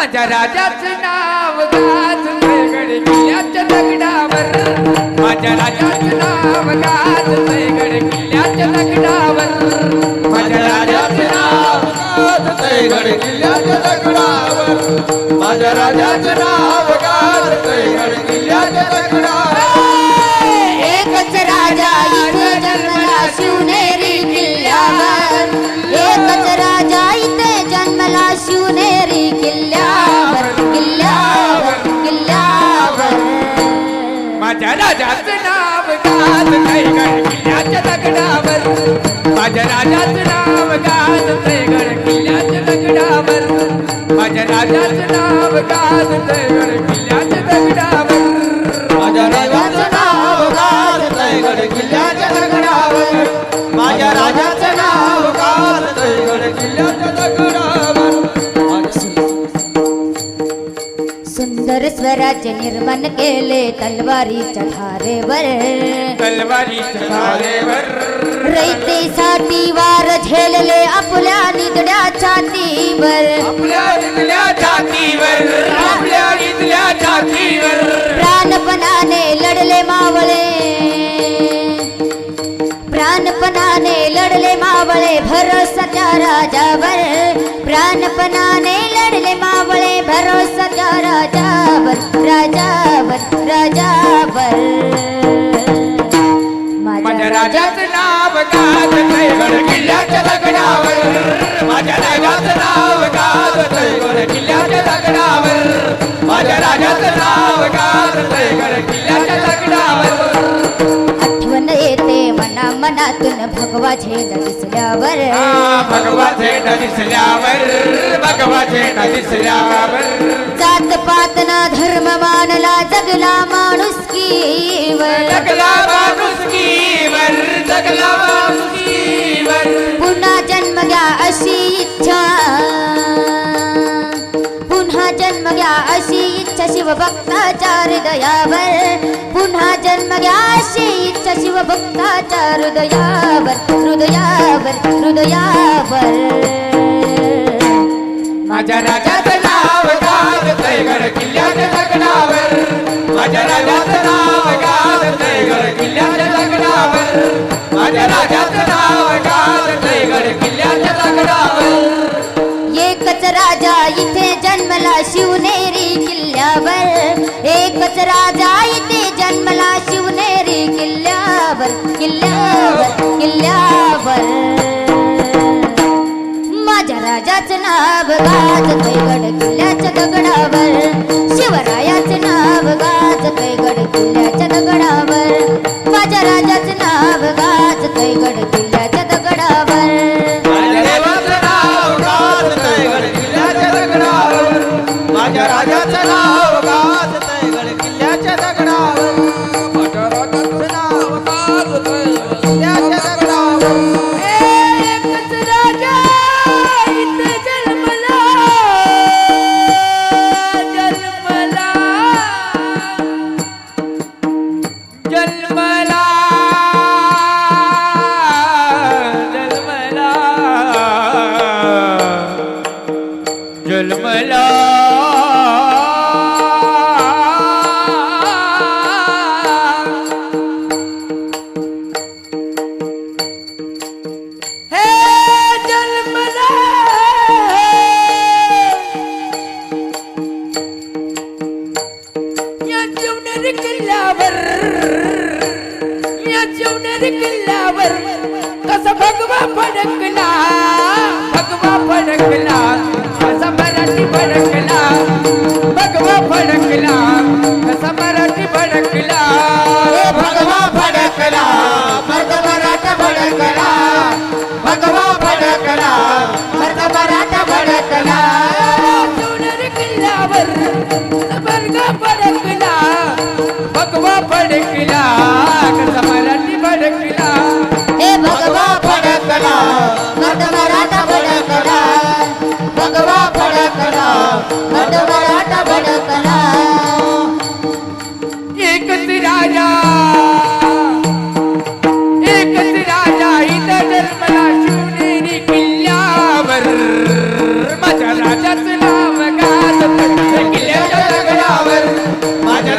माझ्या राजाचं नाव गाज. जयगड किल्ल्याच्या दगडावर. माझ्या राजाचं नाव गाज. जयगड किल्ल्याच्या दगडावर. माझ्या राजाचं नाव गाज. गड किल्ल्याच्या दगडावर. माझ्या राजाचं नाव गाज. गड किल्ल्याच्या दगडावर. माझ्या राजाचं नाव गाज जयगड किल्ल्याच्या दगडावर. माझ्या राजाचं नाव गाज जयगड किल्ल्याच्या दगडावर. माझ्या राजाचं नाव गाज जयगड किल्ल्याच्या दगडावर. माझ्या राजाचं नाव गाजतय गड किल्ल्याच्या दगडावर. माझ्या राजाचं नाव सुंदर स्वराज्य निर्माण केले तलवारीच्या धारेवर. तलवारीच्या धारेवर. रयतेसाठी वार झेलले आपल्या निदड्या छातीवर. आपल्या इथल्या छातीवर. आपल्या इथल्या छातीवर. मनातून भगवा झेंडा दिसल्यावर. भगवा झेंडा दिसल्यावर भगवा झेंडा दिसल्यावर. जात पात ना धर्म मानला जगला माणुसकीवर जगला माणुसकीवर जगला माणुसकीवर पुन्हा जन्म घ्या अशी इच्छा. पुन्हा जन्म घ्या अशी इच्छा शिवभक्ताच्या हृदयावर. अशी इच्छा शिवभक्ताच्या हृदयावर हृदयावर हृदयावर. माझ्या राजाचं नाव गाव जयगड किल्ल्याच्या लग्नावर माझ्या राजाचं नाव गाव जयगड किल्ल्याच्या लग्नावर माझ्या राजाचं नाव किल्ल्यावर किल्ल्यावर किल्ल्यावर माझ्या राजाचं नाव गाजतय गड कसा भगवा फडकला राजाचं नाव गाजत. किल्ल्याच्या दगडावर माझ्या